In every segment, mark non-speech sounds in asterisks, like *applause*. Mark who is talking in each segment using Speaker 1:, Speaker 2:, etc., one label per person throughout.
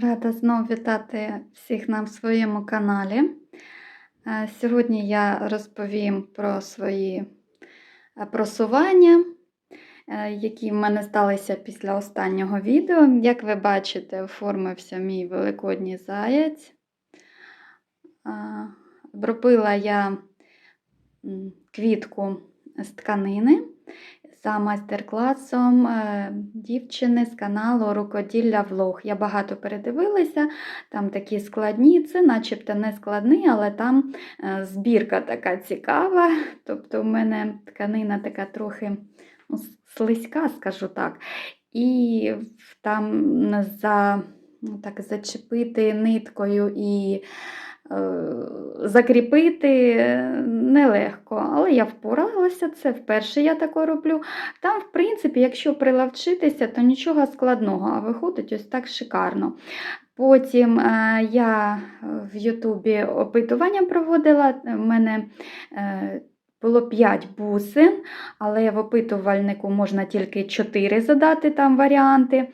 Speaker 1: Рада знову вітати всіх на своєму каналі. Е, Сьогодні я розповім про свої е, просування, е, які в мене сталися після останнього відео. Як ви бачите, оформився мій великодній заєць. Е, Обробила я квітку з тканини за майстер-класом е, дівчини з каналу Рукоділля Влог. Я багато передивилася, там такі складні, це начебто не складний, але там е, збірка така цікава. Тобто, у мене тканина така трохи ну, слизька, скажу так. І там за, ну, так, зачепити ниткою і закріпити нелегко, але я впоралася, це вперше я таке роблю. Там, в принципі, якщо прилавчитися, то нічого складного, а виходить ось так шикарно. Потім е, я в Ютубі опитування проводила, в мене е, було 5 бусин, але в опитувальнику можна тільки 4 задати там варіанти.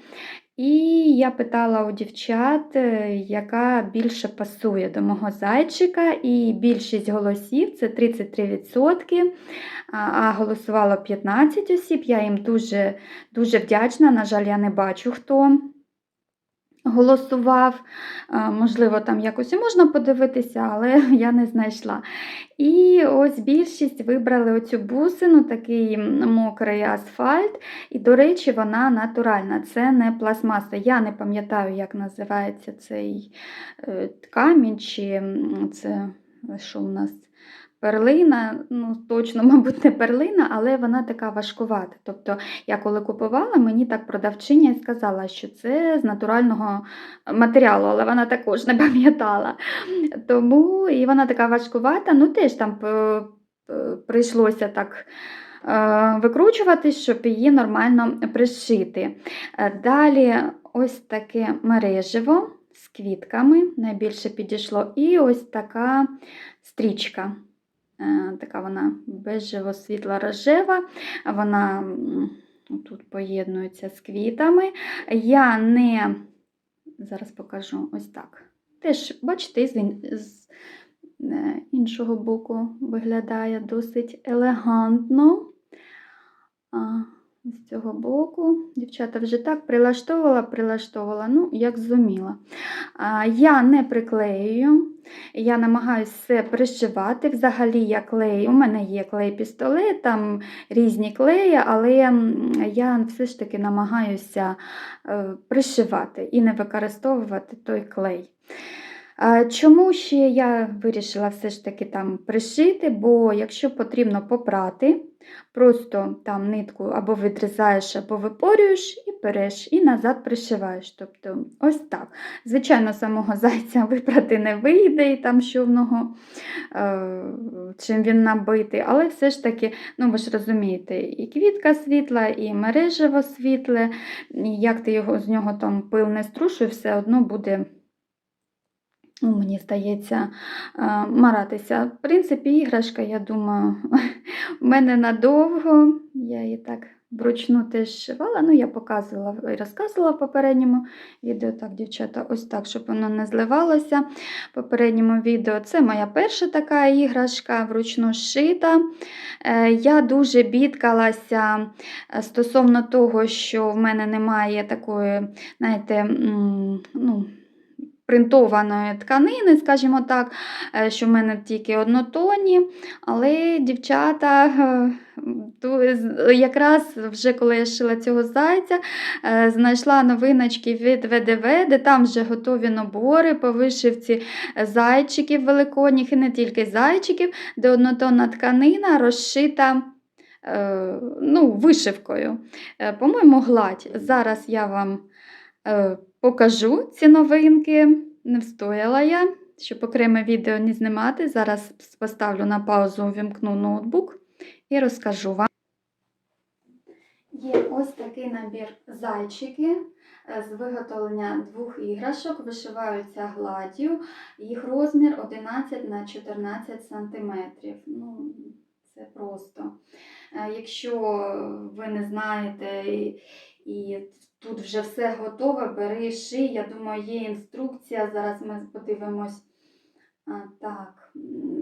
Speaker 1: І я питала у дівчат, е, яка більше пасує до мого зайчика, і більшість голосів це 33%, а- а голосувало 15 осіб. Я їм дуже, дуже вдячна. На жаль, я не бачу, хто голосував. Можливо, там якось і можна подивитися, але *laughs* я не знайшла. І ось більшість вибрали оцю бусину, такий мокрий асфальт. І, до речі, вона натуральна, це не пластмаса. Я не пам'ятаю, як називається цей е, камінь, чи це що у нас. Перлина, ну точно, *laughs* мабуть, не перлина, але вона така важкувата. Тобто, я коли купувала, мені так продавчиня сказала, що це з натурального матеріалу, але вона також не пам'ятала. Тому і вона така важкувата, ну теж там е, е, прийшлося так е, викручувати, щоб її нормально пришити. Далі ось таке мережево з квітками, найбільше підійшло, і ось така стрічка. Е, Така вона бежево світла рожева, вона тут поєднується з квітами. Я не зараз покажу ось так. Теж, бачите, з, е, іншого боку виглядає досить елегантно. З цього боку. Дівчата вже так прилаштовувала, прилаштовувала, ну, як зуміла. Я не приклеюю, я намагаюся все пришивати. Взагалі я клею. У мене є клей-пістолет, там різні клеї, але я все ж таки намагаюся е, пришивати і не використовувати той клей. Чому ще я вирішила все ж таки там пришити? Бо якщо потрібно попрати, просто там нитку або відрізаєш, або випорюєш і береш, і назад пришиваєш. Тобто ось так. Звичайно, самого *laughs* зайця випрати не вийде, і там що в нього, е, чим він набитий, але все ж таки, ну ви ж розумієте, і квітка світла, і мережево світле, і як ти його з нього там пил не струшуй, все одно буде. Ну, мені здається, е, маратися. В принципі, іграшка, я думаю, *laughs* в мене надовго. Я її так вручну теж шивала. Ну, я показувала і розказувала в попередньому відео. Так, дівчата, ось так, щоб воно не зливалося. В попередньому відео це моя перша така іграшка, вручну шита. Е, Я дуже бідкалася е, стосовно того, що в мене немає такої, знаєте, ну, принтованої тканини, скажімо так, е, що в мене тільки однотонні, але дівчата е, якраз вже коли я шила цього зайця, е, знайшла новиночки від ВДВ, де там вже готові набори по вишивці зайчиків великодніх і не тільки зайчиків, де однотонна тканина розшита. Ну, вишивкою. По-моєму, гладь. Зараз я вам покажу ці новинки. Не встояла я, щоб окреме відео не знімати. Зараз поставлю на паузу, увімкну ноутбук і розкажу вам. Є ось такий набір зайчики е, з виготовлення двох іграшок, вишиваються гладдю. Їх розмір 11 на 14 см. Ну, це просто. Е, Якщо ви не знаєте і тут вже все готове, бери ший. Я думаю, є інструкція. Зараз ми подивимось. А, так,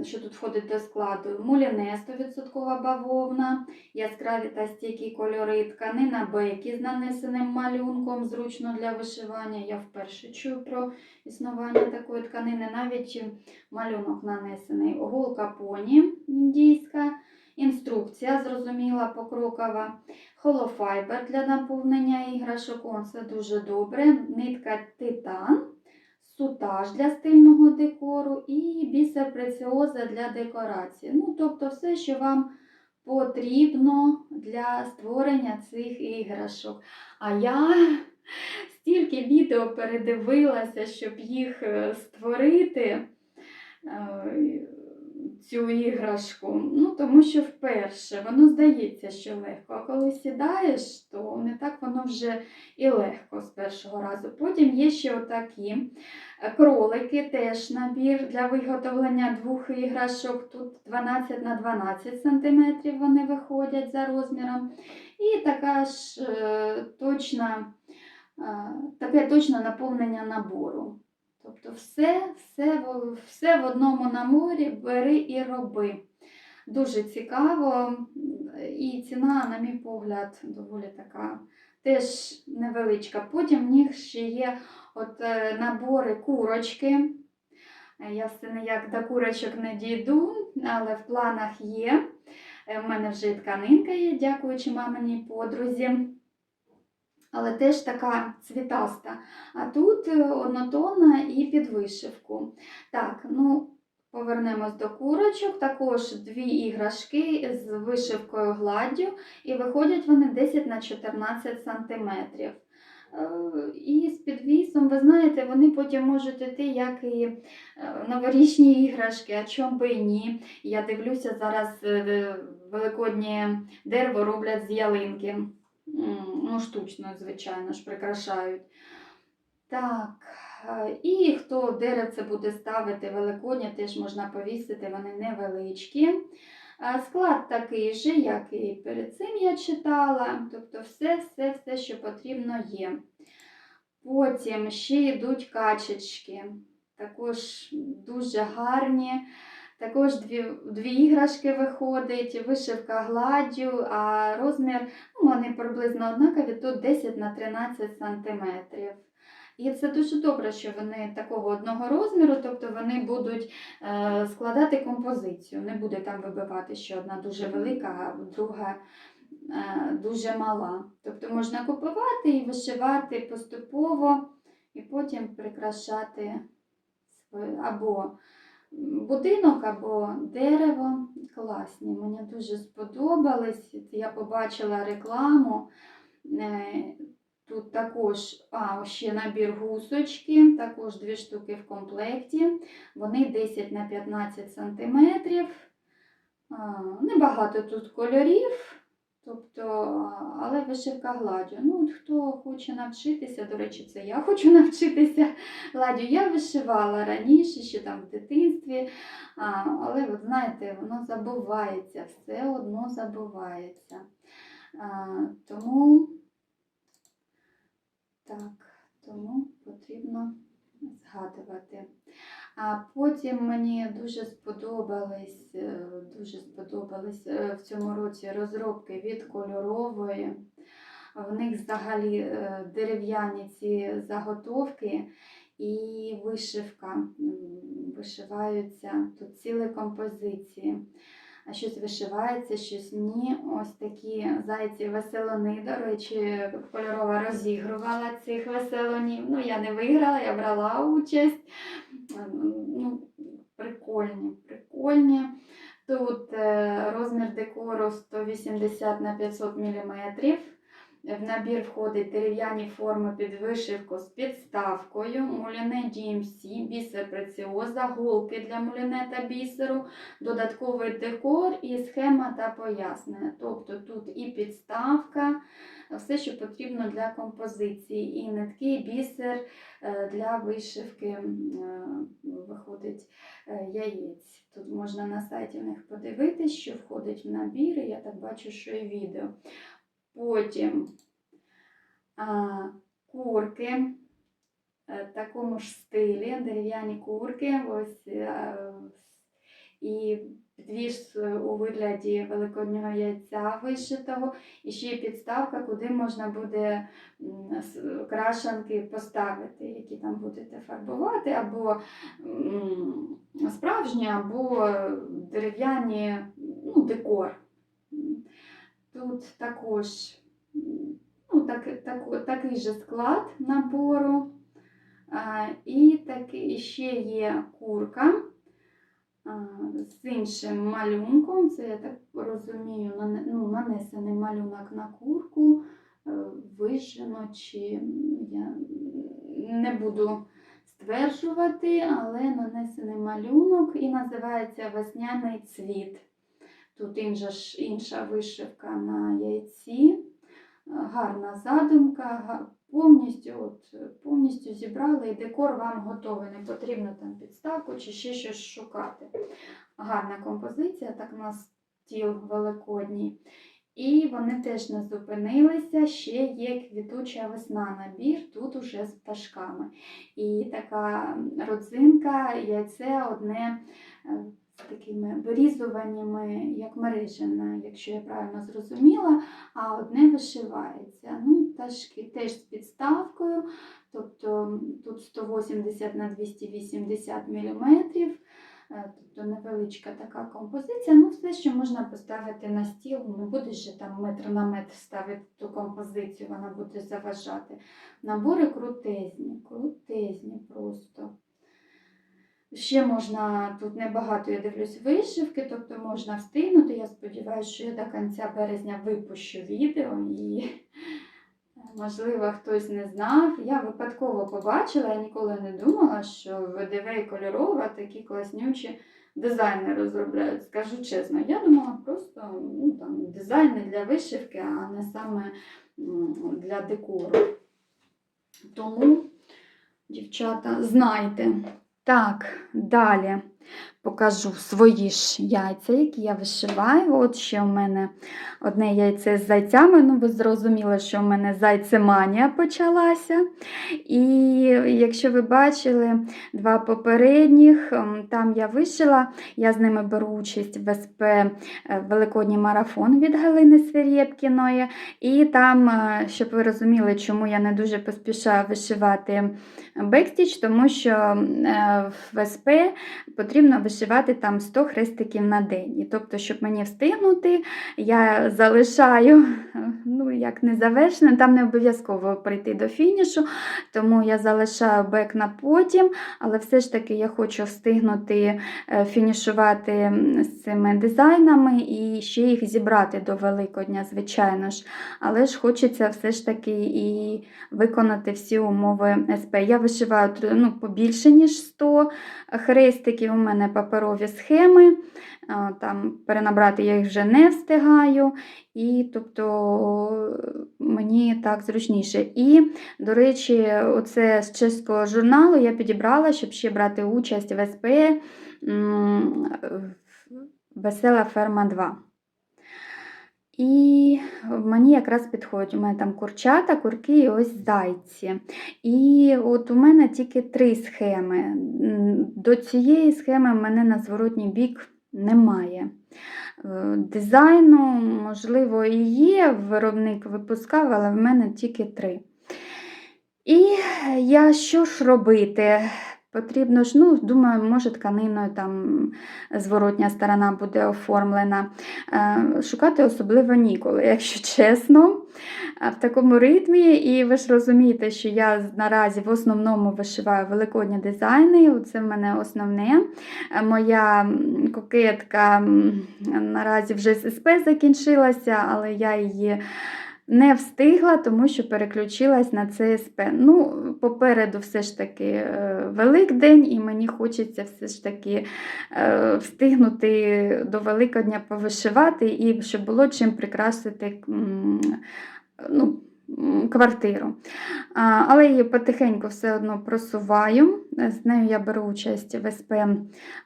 Speaker 1: що тут входить до складу? Муліне 100% бавовна, яскраві та стійкі кольори, тканина бекі з нанесеним малюнком, зручно для вишивання. Я вперше чую про існування такої тканини, навіть малюнок нанесений. Голка поні індійська, інструкція зрозуміла, покрокова, холофайбер для наповнення іграшок. Це дуже добре. Нитка титан сутаж для стильного декору і бісер преціоза для декорації. Ну, тобто все, що вам потрібно для створення цих іграшок. А я стільки відео передивилася, щоб їх е, створити. Цю іграшку, ну тому що вперше воно здається, що легко, а коли сідаєш, то не так воно вже і легко з першого разу. Потім є ще отакі Е, Кролики теж набір для виготовлення двох іграшок. Тут 12 на 12 см вони виходять за розміром. І така ж е, точна, е, таке точне наповнення набору. Тобто все, все, все в одному наборі бери і роби. Дуже цікаво. І ціна, на мій погляд, доволі така теж невеличка. Потім в них ще є от е, набори курочки. Е, Я все ніяк до курочок не дійду, але в планах є. Е, В мене вже тканинка є, дякуючи маминій подрузі. Але теж така цвітаста. А тут е, однотонна і під вишивку. Так, ну, повернемось до курочок. Також дві іграшки з вишивкою гладдю, і виходять вони 10 на 14 сантиметрів. Е, І з підвісом, ви знаєте, вони потім можуть іти як і е, новорічні іграшки, а чому би і ні. Я дивлюся, зараз великоднє дерево роблять з ялинки. Ну, штучно, звичайно ж, прикрашають. Так, е, і хто деревце буде ставити великодня, теж можна повісити, вони невеличкі. Е, Склад такий же, як і перед цим я читала. Тобто все, все, все, що потрібно є. Потім ще йдуть качечки. Також дуже гарні. Також дві, дві іграшки виходить, вишивка гладдю, а розмір ну, вони приблизно однакові, тут 10 на 13 сантиметрів. І це дуже добре, що вони такого одного розміру, тобто вони будуть е, складати композицію. Не буде там вибивати, що одна дуже велика, а друга е, дуже мала. Тобто можна купувати і вишивати поступово, і потім прикрашати або будинок, або дерево. Класні, мені дуже сподобались. Я побачила рекламу. Е, Тут також а, ще набір гусочки, також дві штуки в комплекті. Вони 10 на 15 сантиметрів. Небагато тут кольорів, тобто, але вишивка гладдю. Ну, от хто хоче навчитися, до речі, це я хочу *laughs* навчитися гладдю. Я вишивала раніше, ще там в дитинстві, але от знаєте, воно забувається, все одно забувається. Тому. Так, тому потрібно згадувати. А потім мені дуже сподобались, е, дуже сподобались е, в цьому році розробки від кольорової. В них взагалі е, дерев'яні ці заготовки і вишивка. Вишиваються тут цілі композиції. Щось вишивається, щось ні. Ось такі зайці веселони. До речі, кольорова розігрувала цих веселонів. Ну, я не виграла, я брала участь. Ну, прикольні, прикольні. Тут е, розмір декору 180 на 500 мм. В набір входить дерев'яні форми під вишивку з підставкою, муляне DMC, бісер преціоза, голки для муляне та бісеру, додатковий декор і схема та пояснення. Тобто тут і підставка, все, що потрібно для композиції, і нитки, і бісер е, для вишивки е, виходить е, яєць. Тут можна на сайті в них подивитись, що входить в набір, і я так бачу, що і відео. Потім курки в такому ж стилі, дерев'яні курки. Ось, і двіж у вигляді великоднього яйця вишитого, і ще є підставка, куди можна буде крашанки поставити, які там будете фарбувати, або справжні, або дерев'яні ну, декор. Тут також ну, так, так, такий же склад набору. І, так, і ще є курка з іншим малюнком. Це, я так розумію, ну, нанесений малюнок на курку, е, вижжено, чи я не буду стверджувати, але нанесений малюнок і називається Весняний цвіт. Тут інша, інша вишивка на яйці. Гарна задумка, повністю, от, повністю зібрали і декор вам готовий. Не потрібно там підставку чи ще щось шукати. Гарна композиція, так на стіл великодній. І вони теж не зупинилися. Ще є квітуча весна набір, тут уже з пташками. І така родзинка, яйце одне е, такими вирізуваннями, як мережина, якщо я правильно зрозуміла, а одне вишивається. Ну, пташки теж з підставкою, тобто тут 180 на 280 мм. Тобто невеличка така композиція. Ну, все, що можна поставити на стіл, не будеш же там метр на метр ставити ту композицію, вона буде заважати. Набори крутезні, крутезні просто. Ще можна, тут небагато, я дивлюсь, вишивки, тобто можна встигнути. Я сподіваюся, що я до кінця березня випущу відео і, можливо, хтось не знав. Я випадково побачила, я ніколи не думала, що ВДВ і кольорова такі класнючі дизайни розробляють. Скажу чесно, я думала просто ну, там, дизайни для вишивки, а не саме для декору. Тому, дівчата, знайте. Так, далі покажу свої ж яйця, які я вишиваю. От ще у мене одне яйце з зайцями. Ну, ви зрозуміли, що у мене зайцеманія почалася. І якщо ви бачили два попередніх, там я вишила, я з ними беру участь в СП е, Великодній марафон від Галини Свирєпкіної. І там, е, щоб ви розуміли, чому я не дуже поспішаю вишивати бекстіч, тому що е, в СП потрібно вишивати там 100 хрестиків на день. І тобто, щоб мені встигнути, я залишаю, ну як не завершено, там не обов'язково прийти до фінішу, тому я залишаю бек на потім, але все ж таки я хочу встигнути е, фінішувати з цими дизайнами і ще їх зібрати до Великодня, звичайно ж. Але ж хочеться все ж таки і виконати всі умови СП. Я вишиваю ну, побільше, ніж 100 хрестиків. У мене паперові схеми. Там перенабрати я їх вже не встигаю. І тобто мені так зручніше. І, до речі, оце з чеського журналу я підібрала, щоб ще брати участь в СП Весела ферма 2. І мені якраз підходить. У мене там курчата, курки і ось зайці. І от у мене тільки три схеми. До цієї схеми в мене на зворотній бік немає. Е, Дизайну, можливо, і є, виробник випускав, але в мене тільки три. І я що ж робити? Потрібно ж, ну, думаю, може, тканиною там зворотня сторона буде оформлена. Е, Шукати особливо ніколи, якщо *laughs* чесно. В такому ритмі, і ви ж розумієте, що я наразі в основному вишиваю великодні дизайни. Це в мене основне. Е, Моя кокетка наразі вже з СП закінчилася, але я її не встигла, тому що переключилась на ЦСП. Ну, попереду все ж таки е, Великдень, і мені хочеться все ж таки е, встигнути до Великодня повишивати і щоб було чим прикрасити ну, квартиру. Але її потихеньку все одно просуваю. З нею я беру участь в СП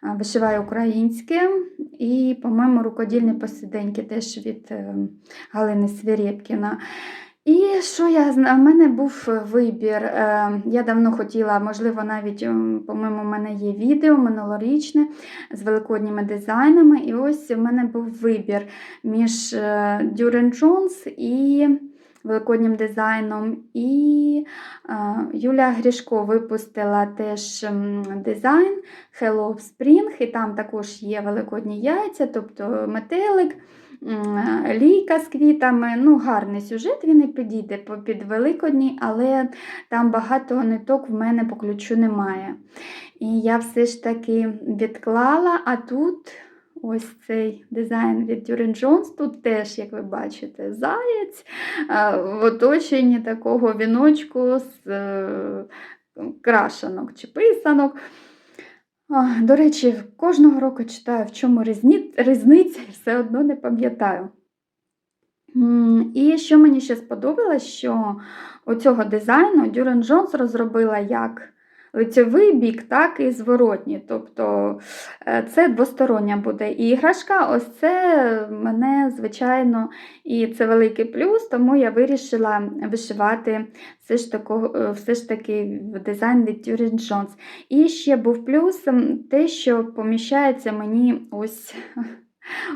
Speaker 1: Вишиваю українське. І, по-моєму, рукодільні посиденьки теж від е, Галини Свірєпкіна. І що я в мене був вибір. е, Я давно хотіла, можливо, навіть, по-моєму, у мене є відео минулорічне з великодніми дизайнами. І ось у мене був вибір між Duran Jones і великоднім дизайном. І е, Юля Грішко випустила теж дизайн Hello Spring, і там також є великодні яйця, тобто метелик. Лійка з квітами, ну гарний сюжет, він і підійде під Великодній, але там багато ниток в мене по ключу немає. І я все ж таки відклала, а тут ось цей дизайн від Duran Jones, тут теж, як ви бачите, заєць в оточенні такого віночку з е, крашанок чи писанок. До речі, кожного року читаю, в чому різниця, і все одно не пам'ятаю. І що мені ще сподобалось, що у цього дизайну Дюрен Джонс розробила як лицьовий бік, так і зворотній. Тобто е, це двостороння буде іграшка. Ось це мене, звичайно, і це великий плюс, тому я вирішила вишивати все ж, тако, е, все ж таки в дизайн від Дюрен Джонс. І ще був плюс те, що поміщається мені ось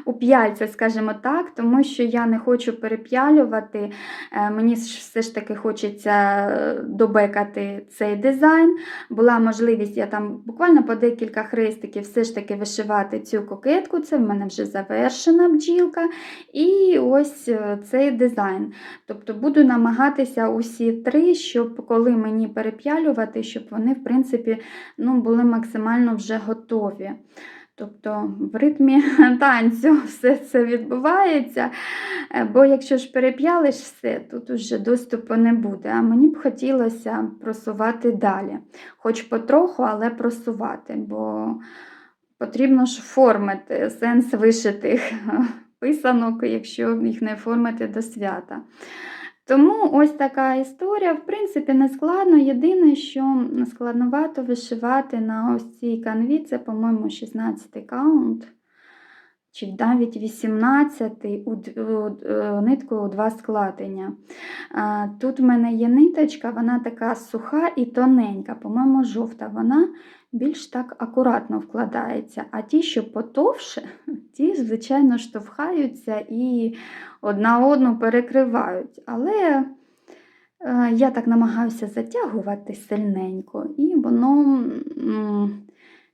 Speaker 1: у п'яльця, скажімо так, тому що я не хочу переп'ялювати. Е, Мені все ж таки хочеться е, добекати цей дизайн. Була можливість, я там буквально по декілька хрестиків все ж таки вишивати цю кокетку. Це в мене вже завершена бджілка. І ось е, цей дизайн. Тобто буду намагатися усі три, щоб коли мені переп'ялювати, щоб вони, в принципі, ну, були максимально вже готові. Тобто в ритмі *laughs* танцю все це відбувається. Е, Бо якщо ж переп'ялиш все, тут уже доступу не буде. А мені б хотілося просувати далі. Хоч потроху, але просувати, бо потрібно ж оформити сенс вишитих *laughs* писанок, якщо їх не оформити до свята. Тому ось така історія, в принципі, не складно. Єдине, що складновато вишивати на ось цій канві, це, по-моєму, 16 каунт, чи навіть 18 у, е, нитку у два складення. Тут в мене є ниточка, вона така суха і тоненька, по-моєму, жовта. Вона більш так акуратно вкладається. А ті, що потовше, *laughs* ті, звичайно, штовхаються і одна одну перекривають. Але е, я так намагаюся затягувати сильненько, і воно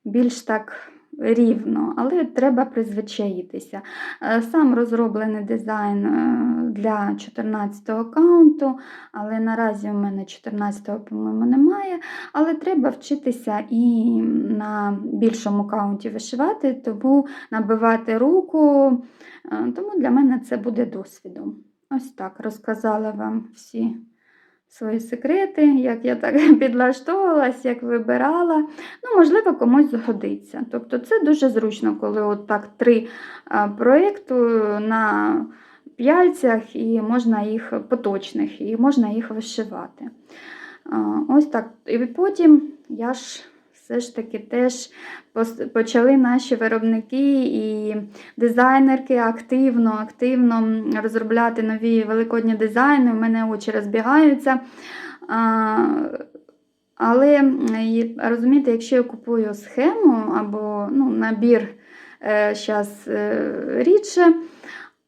Speaker 1: більш так рівно, але треба призвичаїтися. Е, Сам розроблений дизайн е, для 14 го аккаунту, але наразі у мене 14-го, по-моєму, немає. Але треба вчитися і на більшому аккаунті вишивати, тому набивати руку. Е, Тому для мене це буде досвідом. Ось так розказала вам всі свої секрети, як я так *laughs* підлаштовувалась, як вибирала. Ну, можливо, комусь згодиться. Тобто це дуже зручно, коли от так три проєкти на п'яльцях і можна їх поточних, і можна їх вишивати. Ось так. І потім я ж все ж таки теж почали наші виробники і дизайнерки активно, активно розробляти нові великодні дизайни. У мене очі розбігаються. Але розумієте, якщо я купую схему або ну, набір зараз рідше,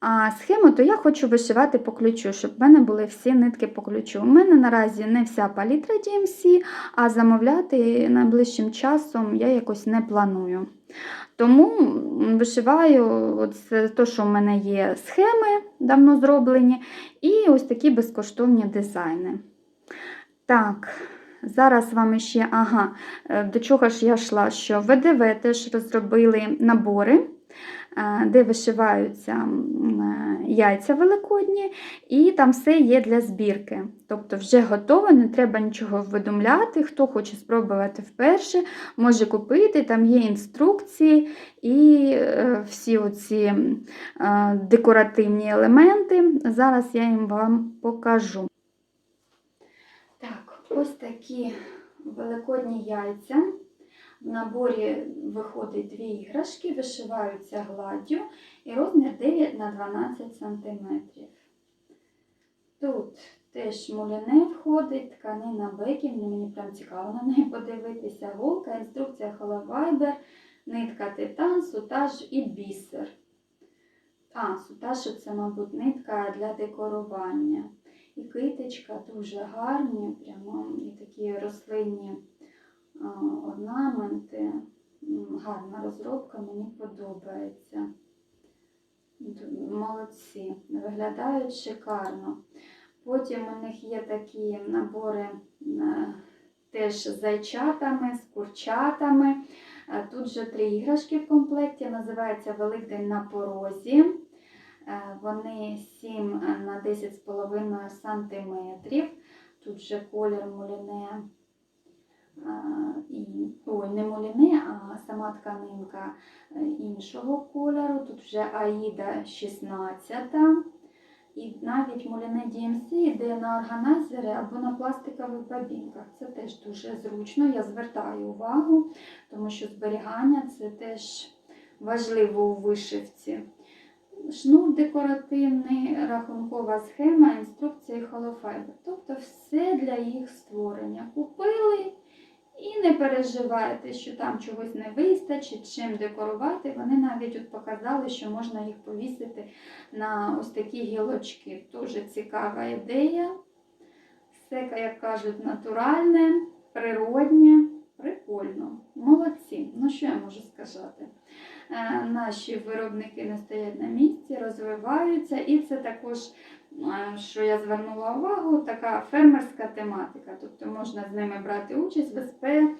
Speaker 1: а схему, то я хочу вишивати по ключу, щоб в мене були всі нитки по ключу. У мене наразі не вся палітра DMC, а замовляти найближчим часом я якось не планую. Тому вишиваю от те, що в мене є схеми давно зроблені, і ось такі безкоштовні дизайни. Так, зараз вам ще, ага, е, до чого ж я йшла, що ВДВ теж розробили набори, де вишиваються е, яйця великодні, і там все є для збірки. Тобто вже готово, не треба нічого видумляти. Хто хоче спробувати вперше, може купити, там є інструкції і е, всі оці е, декоративні елементи. Зараз я їм вам покажу. Так, ось такі великодні яйця. В наборі виходить дві іграшки, вишиваються гладдю і розмір 9 на 12 см. Тут теж муляне входить, тканина беків, мені прям цікаво на неї подивитися. Голка, інструкція холовайбер, нитка титан, сутаж і бісер. А, сутаж це, мабуть, нитка для декорування. І китичка дуже гарні, прямо і такі рослинні орнаменти. Гарна розробка, мені подобається. Молодці, виглядають шикарно. Потім у них є такі набори е, теж з зайчатами, з курчатами. Е, Тут же три іграшки в комплекті, називається Великдень на порозі. Е, Вони 7 на 10,5 см. Тут же колір муліне. І, ой, не муліне, а сама тканинка е, іншого кольору. Тут вже Аїда 16. І навіть муляне DMC йде на органайзери або на пластикових бабінках. Це теж дуже зручно. Я звертаю увагу, тому що зберігання це теж важливо у вишивці. Шнур декоративний, рахункова схема, інструкція і холофайбер. Тобто все для їх створення. Купили і не переживайте, що там чогось не вистачить, чим декорувати. Вони навіть от показали, що можна їх повісити на ось такі гілочки. Дуже цікава ідея. Все, як кажуть, натуральне, природнє, прикольно. Молодці. Ну що я можу сказати? Е, Наші виробники не стоять на місці, розвиваються, і це також, що я звернула увагу, така фермерська тематика. Тобто можна з ними брати участь, ВСП, е,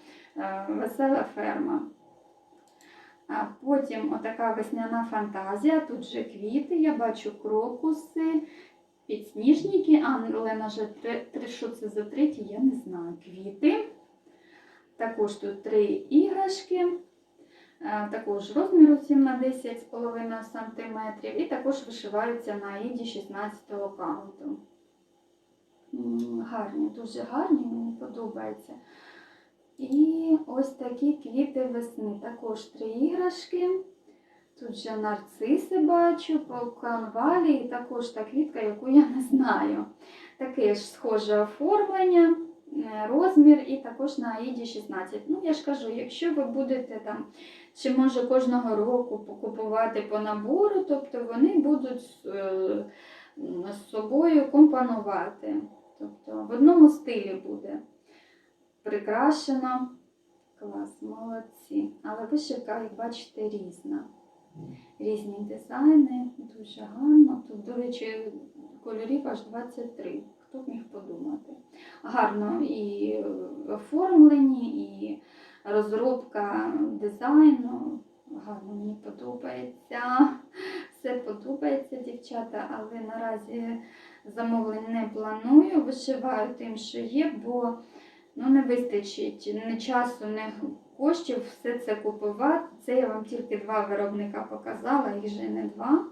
Speaker 1: весела ферма. А потім отака весняна фантазія. Тут же квіти, я бачу крокуси, підсніжники, але на жаль, що це за треті, я не знаю. Квіти. Також тут три іграшки. Е, Також розміру 7 на 10,5 см. І також вишиваються на аїді 16 каунту. Гарні, дуже гарні, мені подобається. І ось такі квіти весни. Також три іграшки. Тут же нарциси бачу, по канвалі, і також та квітка, яку я не знаю. Таке ж схоже оформлення, розмір і також на Аїді 16. Ну, я ж кажу, якщо ви будете там, чи може кожного року покупувати по набору, тобто вони будуть е, з собою компонувати. Тобто в одному стилі буде прикрашено. Клас, молодці. Але вишивка, як бачите, різна. Різні дизайни, дуже гарно. Тут, до речі, кольорів аж 23. Хто б міг подумати? Гарно і оформлені, і розробка дизайну. Гарно мені подобається. Все подобається, дівчата, але наразі замовлень не планую. Вишиваю тим, що є, бо ну, не вистачить ні часу, ні коштів все це купувати. Це я вам тільки два виробника показала, їх же не два,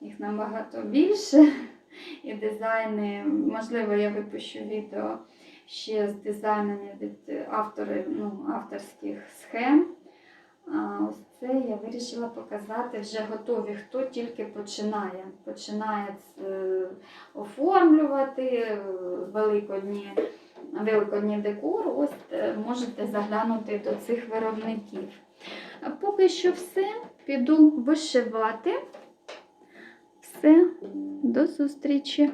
Speaker 1: їх набагато більше. І дизайни, можливо, я випущу відео ще з дизайнами від авторів, ну, авторських схем. А ось це я вирішила показати вже готові, хто тільки починає. Починає е, оформлювати е, великодні, великодні декор. Ось е, можете заглянути до цих виробників. Поки що все. Піду вишивати. Все, до зустрічі!